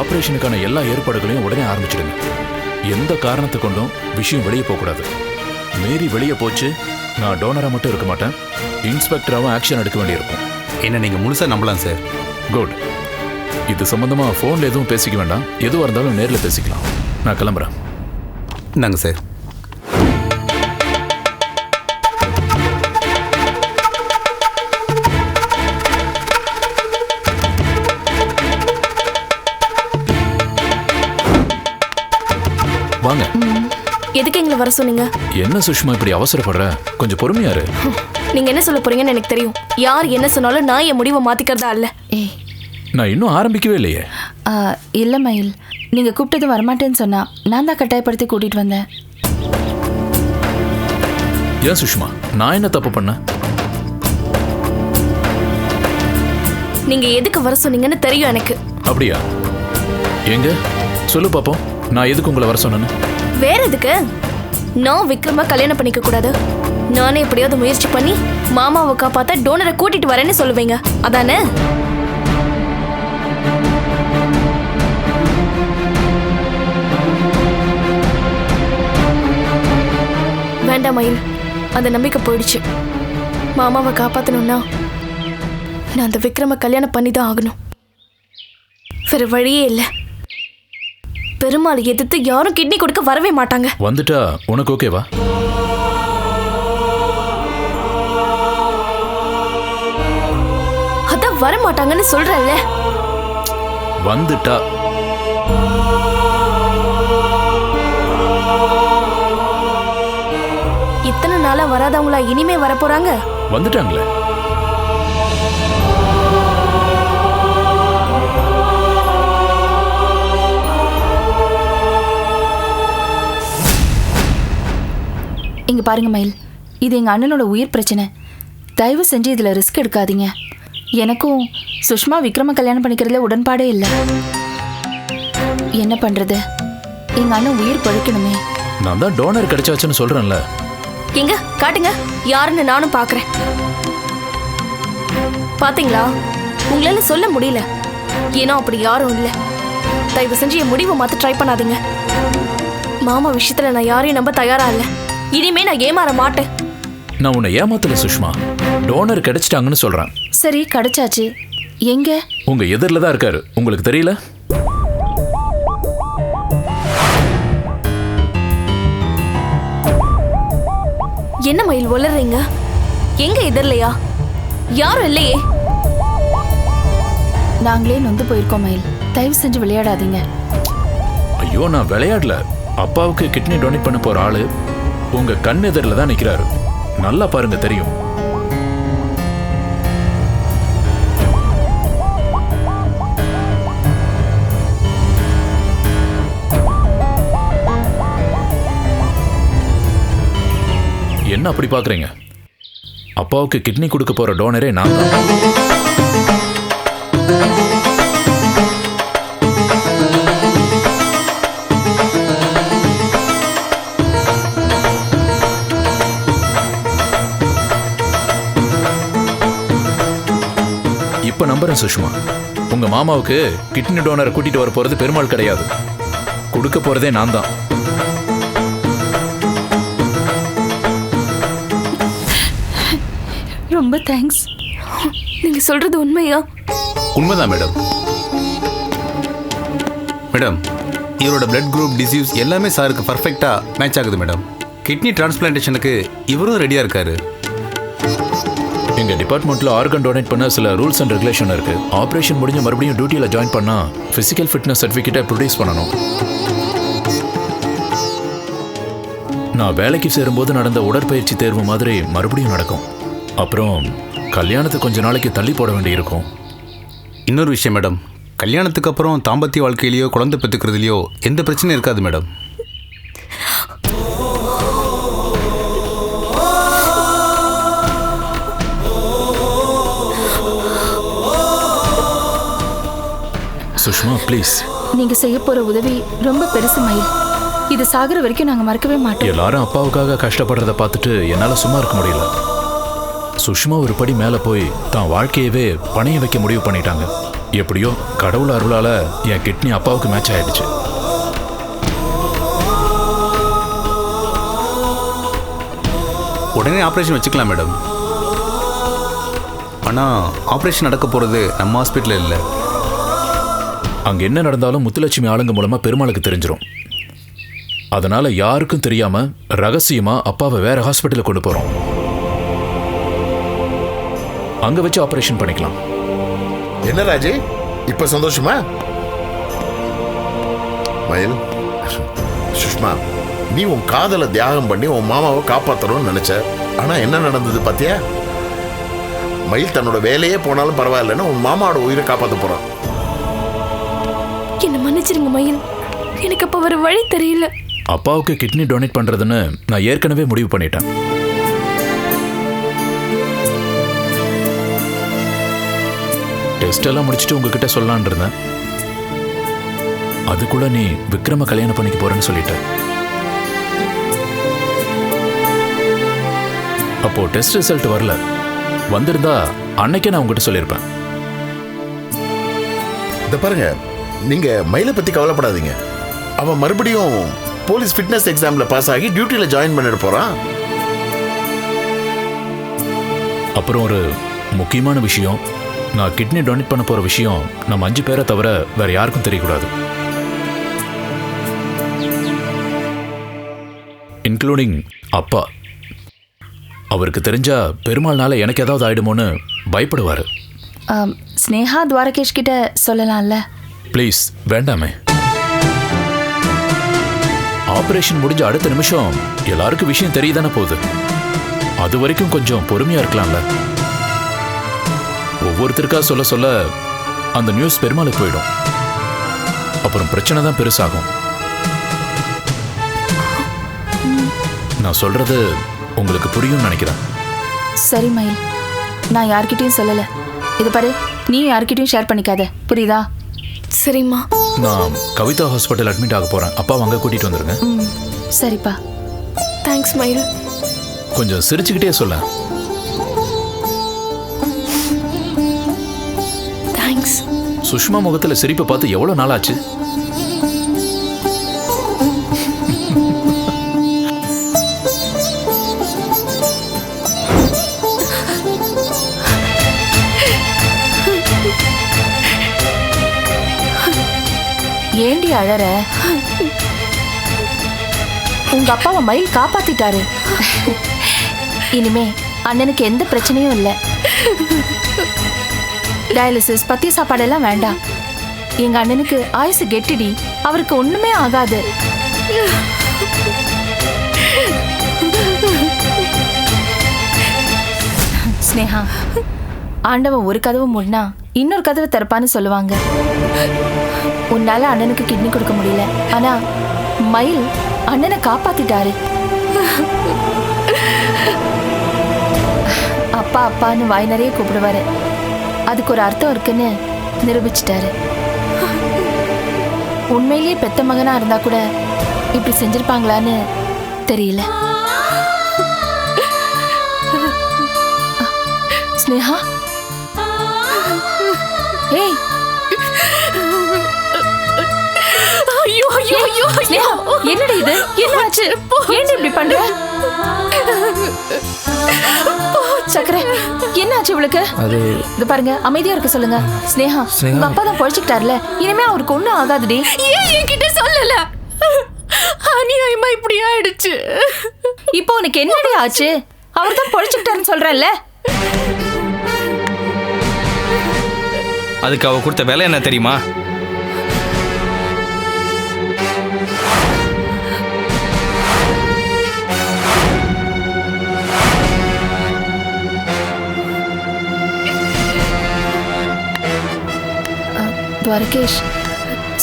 ஆபரேஷனுக்கான எல்லா ஏற்பாடுகளையும் உடனே ஆரம்பிச்சிடுங்க. எந்த காரணத்தை கொண்டும் விஷயம் வெளியே போகக்கூடாது. மீறி வெளியே போச்சு நான் டோனரா மட்டும் இருக்க மாட்டேன். இன்ஸ்பெக்டராகவும் ஆக்ஷன் எடுக்க வேண்டியிருக்கும். என்ன நீங்கள் முழுசாக நம்பலாம் சார்? குட். இது சம்பந்தமா ஃபோன்ல எதுவும் பேசிக்க வேண்டாம். எதுவாக இருந்தாலும் நேரில் பேசிக்கலாம். நான் கிளம்புறேன். இந்தாங்க சார். வர சொன்னீங்க. என்ன சுஷ்மா இப்படி அவசரப்படுற? கொஞ்சம் பொறுமையா இரு. நீங்க என்ன சொல்ல போறீங்கன்னு எனக்கு தெரியும். யார் என்ன சொன்னாலும் நான் என் முடிவை மாத்திக்கிறதா இல்ல. ஏய். நான் இன்னும் ஆரம்பிக்கவே இல்லையே. ஆ, இல்ல மயில். நீங்க கூப்பிட்டது வரமாட்டேன்னு சொன்னா நான் தான் கட்டாயப்படுத்தி கூட்டிட்டு வந்தேன். ஏன் சுஷ்மா? நான் என்ன தப்பு பண்ணேன்? நீங்க எதுக்கு வர சொன்னீங்கன்னு தெரியும் எனக்கு. அப்படியா? எங்க? சொல்லு பாப்போம். நான் எதுக்கு உங்களை வர சொன்னேன்னு? வேற எதுக்கு? நான் விக்ரம கல்யாணம் பண்ணிக்க கூடாது. நானே எப்படியாவது முயற்சி பண்ணி மாமாவை காப்பாத்த டோனரை கூட்டிட்டு வரேன்னு சொல்லுவீங்க. அதானே? வேண்டாம் மயில். அந்த நம்பிக்கை போயிடுச்சு. மாமாவை காப்பாத்தணும்னா நான் அந்த விக்ரம கல்யாணம் பண்ணி தான் ஆகணும். வேற வழியே இல்லை. பெருமாளை எதிர்த்து யாரும் கிட்னி கொடுக்க வரவே மாட்டாங்க. வந்துட்டா உனக்கு ஓகேவா அதான் வர மாட்டாங்கன்னு சொல்றேன்ல. வந்துட்டா. இத்தனை நாளா வராதவங்களா இனிமே வர போறாங்க வந்துட்டாங்களே. இங்க பாருங்க மயில். இது எங்க அண்ணனோட உயிர் பிரச்சனை. தயவு செஞ்சு இதுல ரிஸ்க் எடுக்காதீங்க. எனக்கும் சுஷ்மா விக்ரம கல்யாணம் பண்ணிக்கிறதுல உடன்பாடே இல்லை. என்ன பண்றது? எங்க அண்ணன் உயிர் பழிக்கணுமே. நான் தான் டோனர் கிடைச்சாச்சுன்னு சொல்றேன்ல. எங்க? காட்டுங்க. யாருன்னு நானும் பாக்குறேன். பாத்தீங்களா? உங்களால சொல்ல முடியல. ஏன்னா அப்படி யாரும் இல்ல. தயவு செஞ்சு என் முடிவை மாத்த ட்ரை பண்ணாதீங்க. மாமா விஷயத்துல நான் யாரையும் நம்ப தயாரா இல்ல. இனிமே நான் ஏமாற மாட்டேன். நான் உன்னை ஏமாத்தல சுஷ்மா. டோனர் கிடைச்சிட்டாங்கன்னு சொல்றேன். சரி கிடைச்சாச்சு. எங்க? உங்க எதிரில் தான் இருக்காரு. உங்களுக்கு தெரியல? என்ன மயில் வளர்றீங்க எங்க எதிரலையா? யாரும் இல்லையே. நாங்களே நொந்து போயிருக்கோம் மயில். தயவு செஞ்சு விளையாடாதீங்க. ஐயோ நான் விளையாடல. அப்பாவுக்கு கிட்னி டொனேட் பண்ண போற ஆளு. உங்க கண் எதிரில் தான் நிக்கிறாரு. நல்லா பாருங்க தெரியும். என்ன அப்படி பாக்குறீங்க? அப்பாவுக்கு கிட்னி கொடுக்க போற டோனரே நான் தான். நம்புறேன் சுஷ்மா. உங்க மாமாவுக்கு கிட்னி டோனரை கூட்டிட்டு வர போறது பெருமாள் கிடையாது. கொடுக்க போறதே நான் தான். ரொம்ப தேங்க்ஸ் நீங்க சொல்றது உண்மையா? உண்மைதான் மேடம் மேடம் இவரோட பிளட் குரூப் டிசீஸ் எல்லாமே சாருக்கு பர்ஃபெக்டாக மேட்ச் ஆகுது மேடம் கிட்னி டிரான்ஸ்பிளான்டேஷனுக்கு இவரும் ரெடியாக இருக்காரு. எங்க டிபார்ட்மெண்ட்ல ஆர்கன் டொனேட் பண்ண சில ரூல்ஸ் அண்ட் ரெகுலேஷன் இருக்கு. ஆபரேஷன் முடிஞ்சு மறுபடியும் டியூட்டியில ஜாயின் பண்ணா பிசிக்கல் ஃபிட்னஸ் சர்டிஃபிகேட்டை ப்ரொடியூஸ் பண்ணணும். நான் வேலைக்கு சேரும்போது நடந்த உடற்பயிற்சி தேர்வு மாதிரி மறுபடியும் நடக்கும். அப்புறம் கல்யாணத்தை கொஞ்ச நாளைக்கு தள்ளி போட வேண்டியிருக்கும். இன்னொரு விஷயம் மேடம். கல்யாணத்துக்கு அப்புறம் தாம்பத்திய வாழ்க்கையிலேயோ குழந்தை பெற்றுக்கிறதுலையோ எந்த பிரச்சனையும் இருக்காது மேடம். சுஷ்மா ப்ளீஸ் நீங்க செய்ய போற உதவி ரொம்ப பெருசு மயில் இது சாகுற வரைக்கும் நாங்க மறக்கவே மாட்டோம். எல்லாரும் அப்பாவுக்காக கஷ்டப்படுறத பார்த்துட்டு என்னால சும்மா இருக்க முடியல. சுஷ்மா ஒரு படி மேல போய் தான் வாழ்க்கையவே பணைய வைக்க முடிவு பண்ணிட்டாங்க. எப்படியோ கடவுள் அருளால என் கிட்னி அப்பாவுக்கு மேட்ச் ஆயிடுச்சு. உடனே ஆப்ரேஷன் வச்சுக்கலாம் மேடம் ஆனால் ஆப்ரேஷன் நடக்க போகிறது நம்ம ஹாஸ்பிட்டலில் இல்லை. அங்க என்ன நடந்தாலும் முத்துலட்சுமி ஆளுங்க மூலமா பெருமாளுக்கு தெரிஞ்சிடும் அதனால யாருக்கும் தெரியாம ரகசியமா அப்பாவை வேற ஹாஸ்பிட்டலுக்கு கொண்டு போறோம். அங்க வச்சு ஆபரேஷன் பண்ணிக்கலாம். என்ன ராஜி? இப்ப சந்தோஷமா? மயில் சுஷ்மா நீ உன் காதலை தியாகம் பண்ணி உன் மாமாவை காப்பாத்தணும்னு நினைச்ச. ஆனா என்ன நடந்தது பாத்தியா? மயில் தன்னோட வேலையே போனாலும் பரவாயில்லைன்னு உன் மாமாவோட உயிரை காப்பாத்த போறான். மன்னிச்சிருங்க மயில் எனக்கு அப்போ ஒரு வழி தெரியல. அப்பாவுக்கு கிட்னி டொனேட் பண்றதுன்னு நான் ஏற்கனவே முடிவு பண்ணிட்டேன். டெஸ்ட் எல்லாம் முடிச்சுட்டு உங்ககிட்ட சொல்லலான் இருந்தேன். அதுக்குள்ள நீ விக்ரம கல்யாணம் பண்ணிக்க போறேன்னு சொல்லிட்ட. அப்போ டெஸ்ட் ரிசல்ட் வரல. வந்திருந்தா அன்னைக்கே நான் உங்ககிட்ட சொல்லியிருப்பேன் பாருங்க. நீங்க மயிலை பத்தி கவலைப்படாதீங்க. அவன் மறுபடியும் போலீஸ் ஃபிட்னஸ் எக்ஸாம்ல பாஸ் ஆகி டியூட்டில ஜாயின் பண்ணிட போறான். அப்புறம் ஒரு முக்கியமான விஷயம். நான் கிட்னி டொனேட் பண்ண போற விஷயம் நம்ம அஞ்சு பேரை தவிர வேற யாருக்கும் தெரியக்கூடாது. இன்க்ளூடிங் அப்பா. அவருக்கு தெரிஞ்சா பெருமாள்னால எனக்கு ஏதாவது ஆயிடுமோன்னு பயப்படுவாரு. ஸ்னேகா துவாரகேஷ் கிட்ட சொல்லலாம்ல? ப்ளீஸ் வேண்டாமே. ஆபரேஷன் முடிஞ்ச அடுத்த நிமிஷம் எல்லாருக்கும் விஷயம் தெரியுதானே போகுது. அது வரைக்கும் கொஞ்சம் பொறுமையா இருக்கலாம்ல. ஒவ்வொருத்தருக்கா சொல்ல சொல்ல அந்த நியூஸ் பெருமாளுக்கு போயிடும். அப்புறம் பிரச்சனை தான் பெருசாகும். நான் சொல்றது உங்களுக்கு புரியும்னு நினைக்கிறேன். சரி மயில். நான் யார்கிட்டயும் சொல்லல. இது பாரு நீயும் யார்கிட்டயும் ஷேர் பண்ணிக்காத. புரியுதா? சரிம்மா. நான் கவிதா ஹாஸ்பிட்டல் அட்மிட் ஆக போறேன். அப்பாவை அங்கே கூட்டிட்டு வந்துருங்க. சரிப்பா. தேங்க்ஸ் மயில். கொஞ்சம் சிரிச்சுக்கிட்டே சொல்ல. தேங்க்ஸ் சுஷ்மா முகத்துல சிரிப்பை பார்த்து எவ்வளவு நாள் ஆச்சு ஏண்டி அழற? உங்க அப்பாவை மயில் காப்பாத்திட்டாரு. இனிமே அண்ணனுக்கு எந்த பிரச்சனையும் இல்லை. டயாலிசிஸ் பத்திய சாப்பாடெல்லாம் வேண்டாம். எங்க அண்ணனுக்கு ஆயுசு கெட்டிடி. அவருக்கு ஒண்ணுமே ஆகாது. ஸ்னேகா ஆண்டவன் ஒரு கதவு முன்னா இன்னொரு கதவை திறப்பான்னு சொல்லுவாங்க. உன்னால அண்ணனுக்கு கிட்னி கொடுக்க முடியல. ஆனா மயில் அண்ணனை காப்பாத்திட்டாரு. அப்பா அப்பான்னு வாய் நிறைய கூப்பிடுவாரு. அதுக்கு ஒரு அர்த்தம் இருக்குன்னு நிரூபிச்சிட்டாரு. உண்மையிலேயே பெத்த மகனா இருந்தா கூட இப்படி செஞ்சிருப்பாங்களான்னு தெரியல. ஸ்னேகா? ஐயோ ஸ்னேகா என்னடி இது? என்னாச்சு? ஏன் இப்படி பண்ற? சக்கரை. என்னாச்சு இவளுக்கு? அது இது பாருங்க அமைதியா இருக்க சொல்லுங்க. ஸ்னேகா ஸ்னேகா. உங்க அப்பா தான் பொழைச்சிக்கிட்டார்ல. இனிமே அவருக்கு ஒண்ணும் ஆகாதுடி. ஏன் என்கிட்ட சொல்லல? அநியாயமா இப்படி ஆயிடுச்சு. இப்போ உனக்கு என்னடி ஆச்சு? அவர் தான் பொழைச்சிக்கிட்டாருன்னு சொல்றேன்ல அதுக்கு அவ கொடுத்த விலை என்ன தெரியுமா? துவாரகேஷ்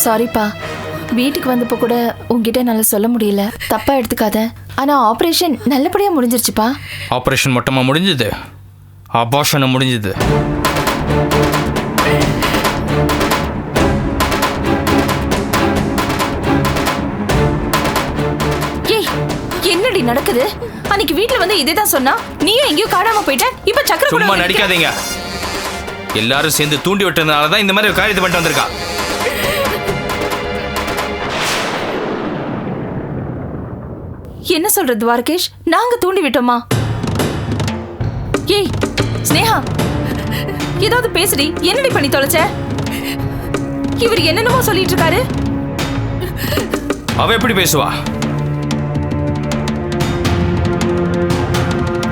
சாரிப்பா வீட்டுக்கு வந்தப்போ கூட உன்கிட்ட நல்லா சொல்ல முடியல. தப்பா எடுத்துக்காத. ஆனா ஆபரேஷன் நல்லபடியா முடிஞ்சிருச்சுப்பா. ஆப்ரேஷன் மொத்தமா முடிஞ்சது. அபாஷனும் முடிஞ்சது. ஏய் என்னடி நடக்குது? அன்னைக்கு வீட்ல வந்து இதே தான் சொன்னா? நீயும் எங்கேயோ காணாம போயிட்ட? இப்ப சக்கரை கூட சும்மா நடிக்காதீங்க. எல்லாரும் சேர்ந்து தூண்டி விட்டதுனால தான் இந்த மாதிரி ஒரு காரியத்தை பண்ணிட்டு வந்திருக்கா. என்ன சொல்ற துவாரகேஷ்? நாங்க தூண்டி விட்டோமா? ஏய் ஸ்னேகா ஏதாவது பேசுடி என்னடி பண்ணி தொலைச்ச? இவர் என்னென்னமோ சொல்லிட்டு இருக்காரு. அவ எப்படி பேசுவா?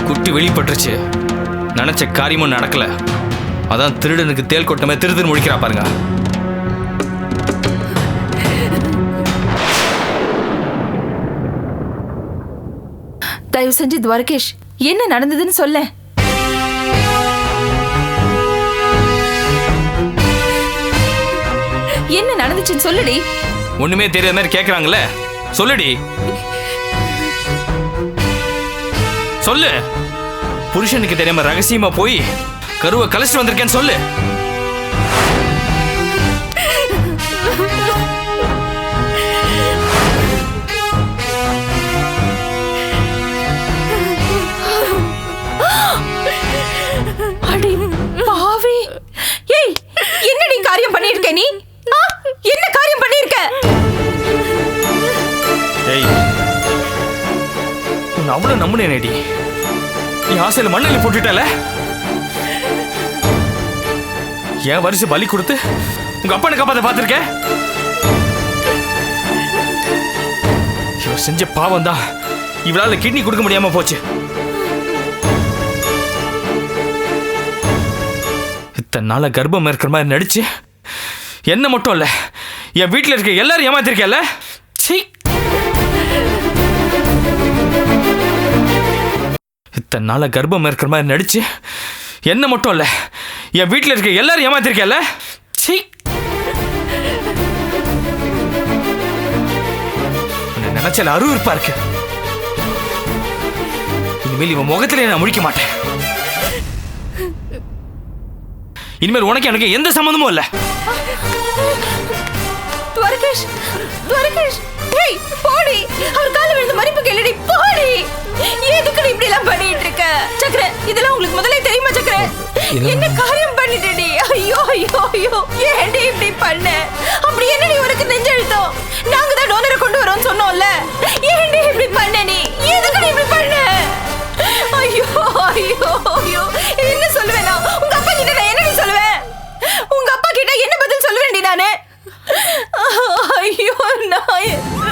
குட்டி வெளிப்பட்டுருச்சு. நினைச்ச காரியமும் நடக்கல. அதான் திருடனுக்கு தேல் கொட்டமே திரு திரு பாருங்க. தயவு செஞ்சு துவாரகேஷ் என்ன நடந்ததுன்னு சொல்ல. என்ன நடந்துச்சுன்னு சொல்லுடி. ஒண்ணுமே தெரியாத மாதிரி கேக்குறாங்கல்ல. சொல்லுடி. சொல்லு. புருஷனுக்கு தெரியாம ரகசியமா போய் கருவை கலைச்சிட்டு வந்திருக்கேன்னு சொல்லு. அவ்வளவு நம்புனேனேடி. நீ ஆசையில மண்ணில் போட்டுட்டல? என் வரிசை பலி கொடுத்து உங்க அப்பனை காப்பாத்த பார்த்திருக்க? இவர் செஞ்ச பாவம் தான் இவளால கிட்னி கொடுக்க முடியாம போச்சு. இத்தனை நாள கர்ப்பம் இருக்கிற மாதிரி நடிச்சு என்ன மட்டும் இல்ல என் வீட்டில் இருக்க எல்லாரும் ஏமாத்திருக்கல சீ இத்தனை நாள கர்ப்பம் இருக்கிற மாதிரி நடிச்சு என்ன மட்டும் இல்ல என் வீட்டில் இருக்க எல்லாரும் ஏமாத்திருக்கல சீ நினைச்சல நினைச்சால அருவருப்பா இருக்கு. இனிமேல் இவன் முகத்திலே நான் முழிக்க மாட்டேன். இனிமேல் உனக்கு எனக்கு எந்த சம்மந்தமும் இல்ல. துவரகேஷ் துவரகேஷ் ஏய் போடி. அவர் கால விழுந்து மன்னிப்பு கேளுடி போடி. எதுக்கு இப்படி எல்லாம் பண்ணிட்டு இருக்க சக்கர இதெல்லாம் உங்களுக்கு முதல்ல தெரியுமா சக்கர? என்ன காரியம் பண்ணிட்டடி? ஐயோ ஐயோ ஐயோ ஏன்டி இப்படி பண்ண? அப்படி என்னடி உனக்கு நெஞ்செழுத்தம் நாங்க தான் டோனரை கொண்டு வரோம்னு சொன்னோம்ல. ஏன்டி இப்படி பண்ண நீ? எதுக்கு இப்படி பண்ண? ஐயோ ஐயோ ஐயோ என்ன சொல்லுவேன்? நான் உங்க அப்பா கிட்ட நான் என்னடி சொல்லுவேன்? உங்க அப்பா கிட்ட என்ன பதில் சொல்லுவேன்டி நானு? ஐயோ நான்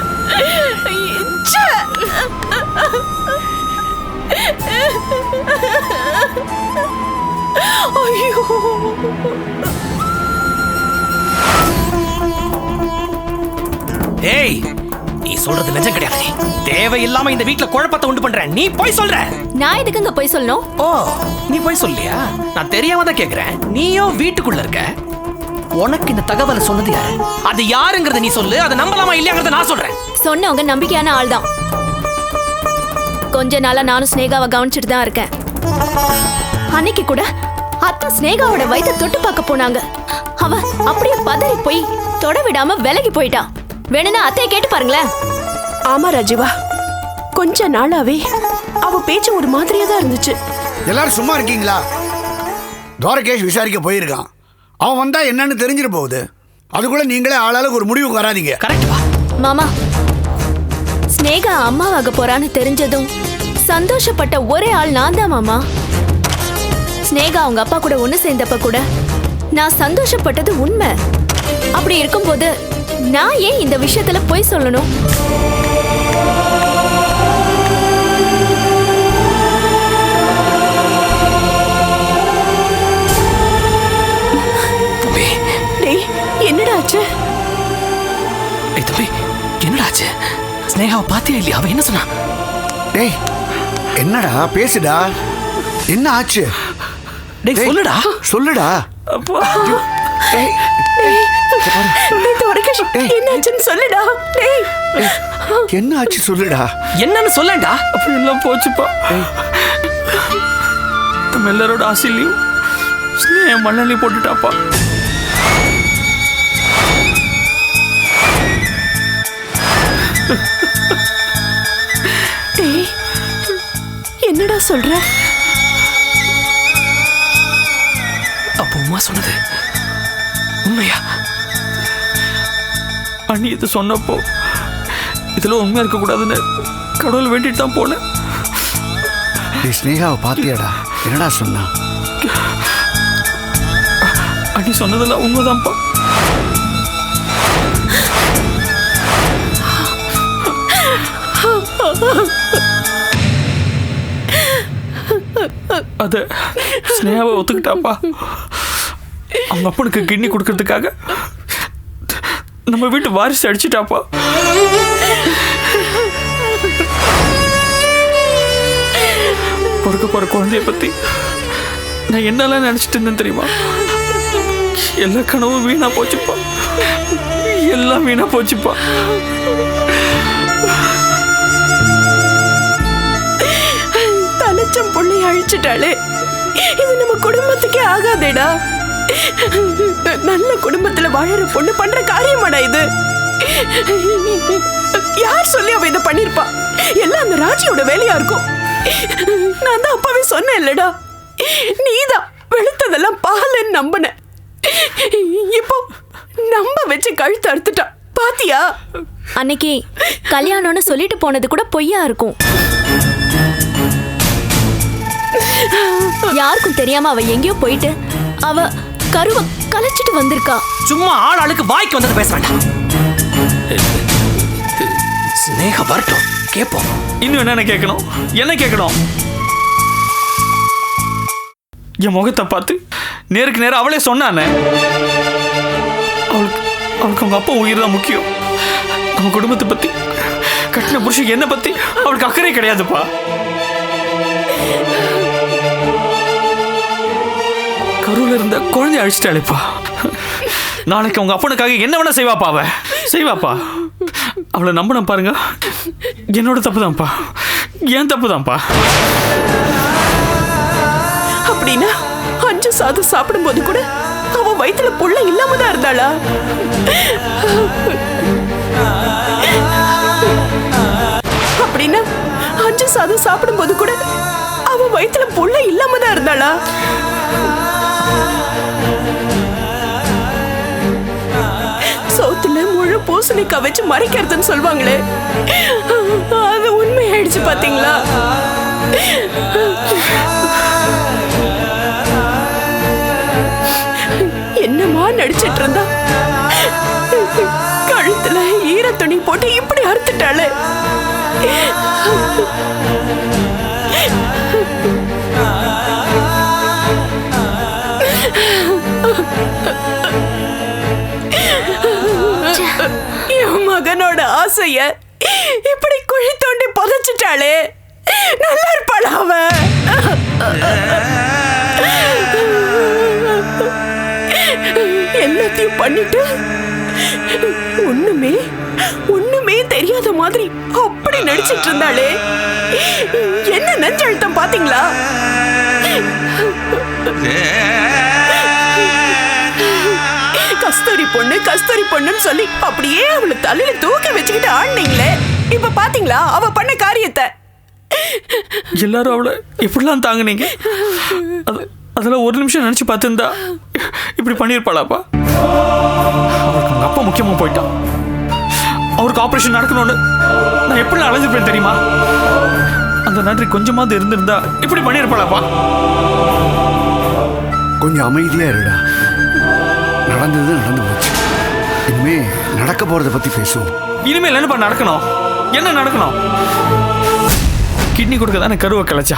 ஏய் நீ சொல்றது நிஜம் கிடையாது. தேவையில்லாம இந்த வீட்ல குழப்பத்தை உண்டு பண்ற. நீ போய் சொல்ற. நான் எதுக்குங்க போய் சொல்லணும்? ஓ நீ போய் சொல்லியா? நான் தெரியாம தான் கேக்குறேன். நீயும் வீட்டுக்குள்ள இருக்க. உனக்கு இந்த தகவலை சொன்னது யாரு? அது யாருங்கறத நீ சொல்லு. அதை நம்பலாமா இல்லையாங்கறத நான் சொல்றேன். சொன்னவங்க நம்பிக்கையான ஆள் தான் கொஞ்ச நாளா நானும் ஸ்னேகாவை கவனிச்சுட்டு தான் இருக்கேன். அன்னைக்கு கூட அத்தை ஸ்னேகாவோட வயித்தை தொட்டு பார்க்க போனாங்க. அவ அப்படியே பதறி போய் தொட விடாம விலகி போயிட்டா. வேணும்னா அத்தையை கேட்டு பாருங்களேன். ஆமா ராஜீவா. கொஞ்ச நாளாவே அவ பேச்சு ஒரு மாதிரியா தான் இருந்துச்சு. எல்லாரும் சும்மா இருக்கீங்களா? துவாரகேஷ் விசாரிக்க போயிருக்கான். அவன் வந்தா என்னன்னு தெரிஞ்சிட போகுது. அதுக்குள்ள நீங்களே ஆளாளுக்கு ஒரு முடிவுக்கு வராதீங்க. கரெக்ட் வா. மாமா ஸ்னேகா அம்மாவாக போறான்னு தெரிஞ்சதும் சந்தோஷப்பட்ட ஒரே ஆள் நான் தான் மாமா. ஸ்னேகா அவங்க அப்பா கூட ஒண்ணு சேர்ந்தப்ப கூட நான் சந்தோஷப்பட்டது உண்மை. அப்படி இருக்கும்போது நான் ஏன் இந்த விஷயத்துல போய் சொல்லணும்? என்னடா ஆச்சு தம்பி என்னடா ஆச்சு ஸ்னேகாவை பாத்தியா இல்லையா? அவ என்ன சொன்னா டேய் என்னடா? பேசுடா. என்ன ஆச்சு? டேய் சொல்லுடா. சொல்லுடா. டேய். டேய் என்னாச்சுன்னு சொல்லுடா. டேய். என்ன ஆச்சு சொல்லுடா? என்னன்னு சொல்லண்டா. அப்படி எல்லாம் போச்சுப்பா நம்ம எல்லாரோட ஆசையிலையும் ஸ்னேக மண்ணெண்ணி போட்டுட்டாப்பா. டேய் என்னடா சொல்ற? அப்போ உமா சொன்னது உண்மையா? இது சொன்னப்போ இதில் உண்மையாக இருக்கக்கூடாதுன்னு கடவுள் வேண்டிட்டு தான் போனேன். நீ ஸ்னேகாவை பாத்தியாடா என்னடா சொன்னா? அண்ணி சொன்னதெல்லாம் உண்மைதான்ப்பா. அத ஸ்னேகாவை ஒத்துக்கிட்டாப்பா. அவங்க அப்பனுக்கு கிட்னி கொடுக்கறதுக்காக நம்ம வீட்டு வாரிசு அடிச்சிட்டாப்பா. பிறக்க போற குழந்தைய பத்தி நான் என்னெல்லாம் நினைச்சிட்டு இருந்தேன் தெரியுமா? எல்லா கனவும் வீணா போச்சுப்பா. எல்லாம் வீணா போச்சுப்பா. தலைச்சம் பொண்ணை அழிச்சிட்டாளே. இது நம்ம குடும்பத்துக்கே ஆகாதேடா. நல்ல குடும்பத்துல வாழற பொண்ணு பண்ற காரியமாடா இது. யார் சொல்லி அவ இதை பண்ணிருப்பா? எல்லாம் அந்த ராஜியோட வேலையா இருக்கும். நான் தான் அப்பவே சொன்னேன் இல்லடா நீதான் வெளுத்ததெல்லாம் பாலன்னு நம்பின. இப்போ நம்ப வச்சு கழுத்து அறுத்துட்டா. பாத்தியா? அன்னைக்கு கல்யாணம்னு சொல்லிட்டு போனது கூட பொய்யா இருக்கும். யாருக்கும் தெரியாம அவ எங்கேயோ போயிட்டு அவ கருவ கலைச்சிட்டு வந்திருக்கா. சும்மா ஆள் ஆளுக்கு வாய்க்கு வந்தது பேச வேண்டாம். ஸ்னேகா வரட்டும் கேட்போம். இன்னும் என்னென்ன கேட்கணும்? என்ன கேட்கணும்? என் முகத்தை பார்த்து நேருக்கு நேரம் அவளே சொன்னானே. அவளுக்கு அவளுக்கு அவங்க அப்பா உயிர் தான் முக்கியம். நம்ம குடும்பத்தை பத்தி கட்டின புருஷன் என்ன பத்தி அவளுக்கு அக்கறை கிடையாதுப்பா. கருவில் இருந்த குழந்தைய அழைப்பா. நாளைக்கு அவங்க அப்பனுக்காக என்ன வேணா செய்வாப்பா அவ. செய்வாப்பா. அவளை நம்பின பாருங்க. என்னோட தப்பு தான்ப்பா ஏன் தப்பு தான்ப்பா அப்படின்னா அஞ்சு சாதம் சாப்பிடும்போது கூட அவ வயிற்றுல புள்ள இல்லாம தான் இருந்தாளா? அப்படின்னா அஞ்சு சாதம் சாப்பிடும்போது கூட அவ வயிற்றுல புள்ள இல்லாம தான் இருந்தாளா? சோத்துல முழு பூசணிக்காய் வச்சு மறைக்கிறதுன்னு சொல்லுவாங்களே அது உண்மையாயிடுச்சு பாத்தீங்களா? என்னமா நடிச்சிட்டு இருந்தா? கழுத்துல ஈர துணி போட்டு இப்படி அறுத்துட்டாளே. என் மகனோட ஆசைய இப்படி குழி தோண்டி புதைச்சிட்டாளே. நல்லா இருப்பாளா அவ? எல்லாத்தையும் பண்ணிட்டு ஒண்ணுமே ஒண்ணுமே தெரியாத மாதிரி அப்படி நடிச்சிட்டு இருந்தாளே. என்ன நெஞ்சழுத்தம் பாத்தீங்களா? கஸ்தூரி பொண்ணு கஸ்தூரி பொண்ணுன்னு சொல்லி அப்படியே அவளை தலையில தூக்கி வச்சுக்கிட்டு ஆடினீங்களே. இப்ப பாத்தீங்களா? அவ பண்ண காரியத்தை? எல்லாரும் அவளை எப்படிலாம் தாங்குனீங்க? அது அதெல்லாம் ஒரு நிமிஷம் நினச்சி பார்த்துருந்தா இப்படி பண்ணியிருப்பாளாப்பா? அவருக்கு அவங்க அப்பா முக்கியமாக போயிட்டான். அவருக்கு ஆப்ரேஷன் நடக்கணும்னு நான் எப்படி அலைஞ்சிருப்பேன் தெரியுமா? அந்த நன்றி கொஞ்சமாவது இருந்திருந்தா இப்படி பண்ணியிருப்பாளாப்பா? கொஞ்சம் அமைதியா இருடா. நடந்தது நடந்து போச்சு. இனிமே நடக்க போறத பத்தி பேசுவோம். இனிமேல் என்னப்பா நடக்கணும்? என்ன நடக்கணும்? கிட்னி கொடுக்க தானே கருவை கிளச்சா.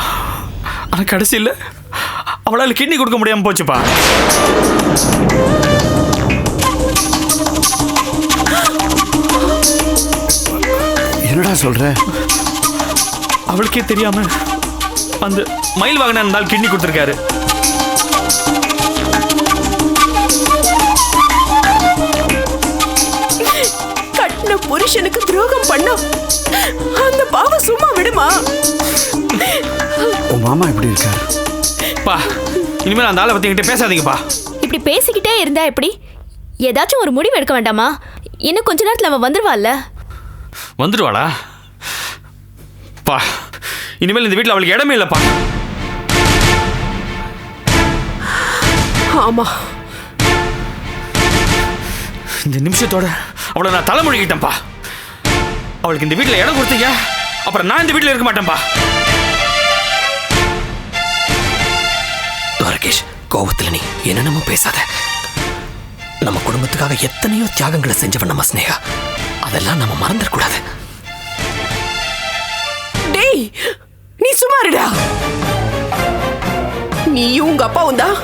ஆனால் கடைசியில் அவளால் கிட்னி கொடுக்க முடியாமல் போச்சுப்பா. என்னடா சொல்ற? அவளுக்கே தெரியாம அந்த மயில் வாகனம் இருந்தால் கிட்னி கொடுத்துருக்காரு. புருஷனுக்கு துரோகம் பண்ணா அந்த பாவம் சும்மா விடுமா? உன் மாமா எப்படி இருக்காரு? பா இனிமேல் அந்த ஆளை பற்றி என்கிட்ட பேசாதீங்கப்பா. இப்படி பேசிக்கிட்டே இருந்தா எப்படி? ஏதாச்சும் ஒரு முடிவு எடுக்க வேண்டாமா? இன்னும் கொஞ்ச நேரத்துல அவன் வந்துருவாள்ல. வந்துடுவாளா பா இனிமேல் இந்த வீட்டில் அவளுக்கு இடமே இல்லைப்பா. ஆமா. இந்த நிமிஷத்தோட அவளை நான் தலைமொழிகிட்டேன்ப்பா அவளுக்கு இந்த வீட்டில் இடம் கொடுத்தீங்க அப்புறம் நான் இந்த வீட்டில் இருக்க மாட்டேன்ப்பா துவாரகேஷ் கோவத்துல நீ என்னென்னமோ பேசாத. நம்ம குடும்பத்துக்காக எத்தனையோ தியாகங்களை செஞ்சவன் நம்ம ஸ்னேகா அதெல்லாம் நம்ம மறந்துடக்கூடாது டேய் நீ சுமாருடா நீயும் உங்க அப்பாவும் தான்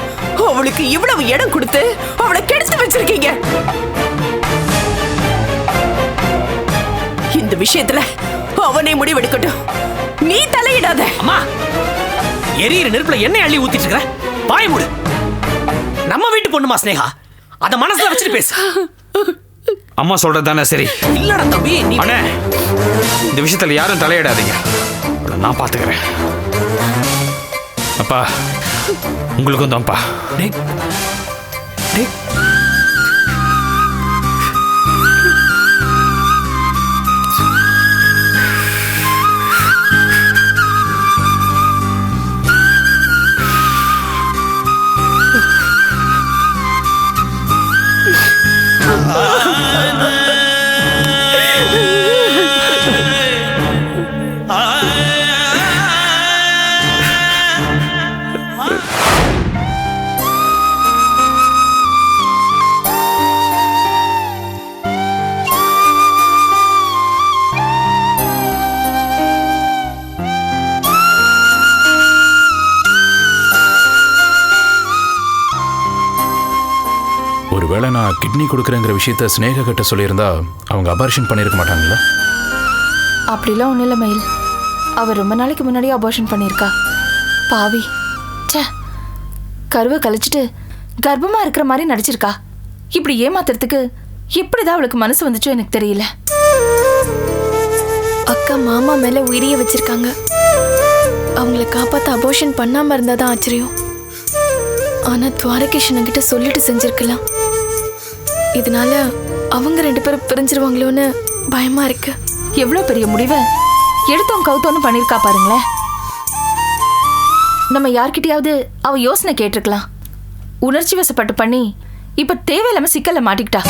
அவளுக்கு இவ்வளவு இடம் கொடுத்து அவளை கெடுத்து வச்சிருக்கீங்க. விஷயத்துல அவனே முடிவெடுக்கட்டும். நீ தலையிடாத. அம்மா எரியிற நெருப்புல எண்ணெய் அள்ளி ஊத்திட்டு இருக்கிற? வாய் மூடு. நம்ம வீட்டு பொண்ணுமா ஸ்னேகா அத மனசுல வச்சுட்டு பேசு. அம்மா சொல்றது தானே சரி? இல்லடா தம்பி நீ அண்ணே இந்த விஷயத்துல யாரும் தலையிடாதீங்க. நான் பார்த்துக்கிறேன் அப்பா உங்களுக்கும் தான்ப்பா டேய், டேய், ஒருவேளை நான் கிட்னி கொடுக்குறேங்கிற விஷயத்த ஸ்னேகா கிட்ட சொல்லியிருந்தா அவங்க அபார்ஷன் பண்ணியிருக்க மாட்டாங்களா? அப்படிலாம் ஒன்றும் இல்லை மயில். அவ ரொம்ப நாளைக்கு முன்னாடியே அபார்ஷன் பண்ணியிருக்கா. பாவி. ச்சே. கருவை கழிச்சிட்டு கர்ப்பமா இருக்கிற மாதிரி நடிச்சிருக்கா. இப்படி ஏமாத்துறதுக்கு எப்படிதான் அவளுக்கு மனசு வந்துச்சோ எனக்கு தெரியல. அக்கா மாமா மேல உயிரிய வச்சிருக்காங்க. அவங்கள காப்பாத்த அபோஷன் பண்ணாம இருந்தாதான் ஆச்சரியம். ஆனா துவாரகேஷன் கிட்ட சொல்லிட்டு செஞ்சிருக்கலாம். இதனால அவங்க ரெண்டு பேரும் பிரிஞ்சிருவாங்களோன்னு பயமா இருக்கு. எவ்வளோ பெரிய முடிவை? எடுத்தோம் கவுத்தோன்னு பண்ணியிருக்கா பாருங்களேன். நம்ம யார்கிட்டயாவது அவ யோசனை கேட்டிருக்கலாம். உணர்ச்சி வசப்பட்டு பண்ணி இப்ப தேவையில்லாம சிக்கல்ல மாட்டிக்கிட்டா.